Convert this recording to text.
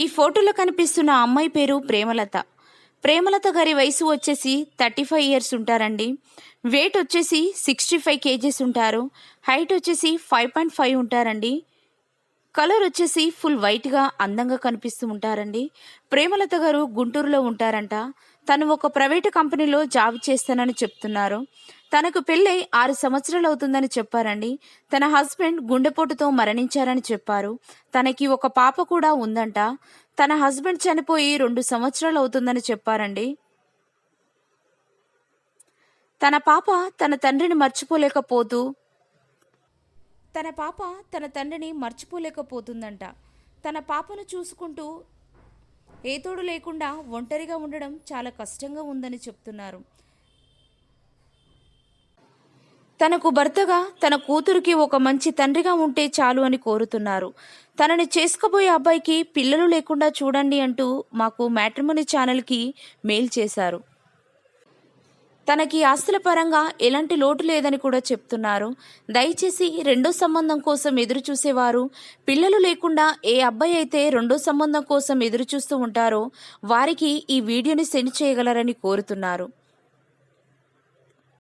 ఈ ఫోటోలో కనిపిస్తున్న అమ్మాయి పేరు ప్రేమలత. ప్రేమలత గారి వయసు వచ్చేసి థర్టీ ఫైవ్ ఇయర్స్ ఉంటారండి. వెయిట్ వచ్చేసి సిక్స్టీ ఫైవ్ కేజీస్ ఉంటారు. హైట్ వచ్చేసి ఫైవ్ పాయింట్ ఫైవ్ ఉంటారండి. కలర్ వచ్చేసి ఫుల్ వైట్గా అందంగా కనిపిస్తూ ఉంటారండి. ప్రేమలత గారు గుంటూరులో ఉంటారంట. తను ఒక ప్రైవేట్ కంపెనీలో జాబ్ చేస్తానని చెప్తున్నారు. తనకు పెళ్ళై ఆరు సంవత్సరాలు అవుతుందని చెప్పారండి. తన హస్బెండ్ గుండెపోటుతో మరణించారని చెప్పారు. తనకి ఒక పాప కూడా ఉందంట. తన హస్బెండ్ చనిపోయి రెండు సంవత్సరాలు అవుతుందని చెప్పారండి. తన పాప తన తండ్రిని మర్చిపోలేకపోతూ తన పాప తన తండ్రిని మర్చిపోలేకపోతుందంట. తన పాపను చూసుకుంటూ ఏ తోడు లేకుండా ఒంటరిగా ఉండడం చాలా కష్టంగా ఉందని చెప్తున్నారు. తనకు భర్తగా తన కూతురికి ఒక మంచి తండ్రిగా ఉంటే చాలు అని కోరుతున్నారు. తనని చేసుకోబోయే అబ్బాయికి పిల్లలు లేకుండా చూడండి అంటూ మాకు మ్యాట్రిమోని ఛానల్కి మెయిల్ చేశారు. తనకి ఆస్తుల పరంగా ఎలాంటి లోటు లేదని కూడా చెప్తున్నారు. దయచేసి రెండో సంబంధం కోసం ఎదురు చూసేవారు పిల్లలు లేకుండా ఏ అబ్బాయి అయితే రెండో సంబంధం కోసం ఎదురు చూస్తూ ఉంటారో వారికి ఈ వీడియోని సెండ్ చేయగలరని కోరుతున్నారు.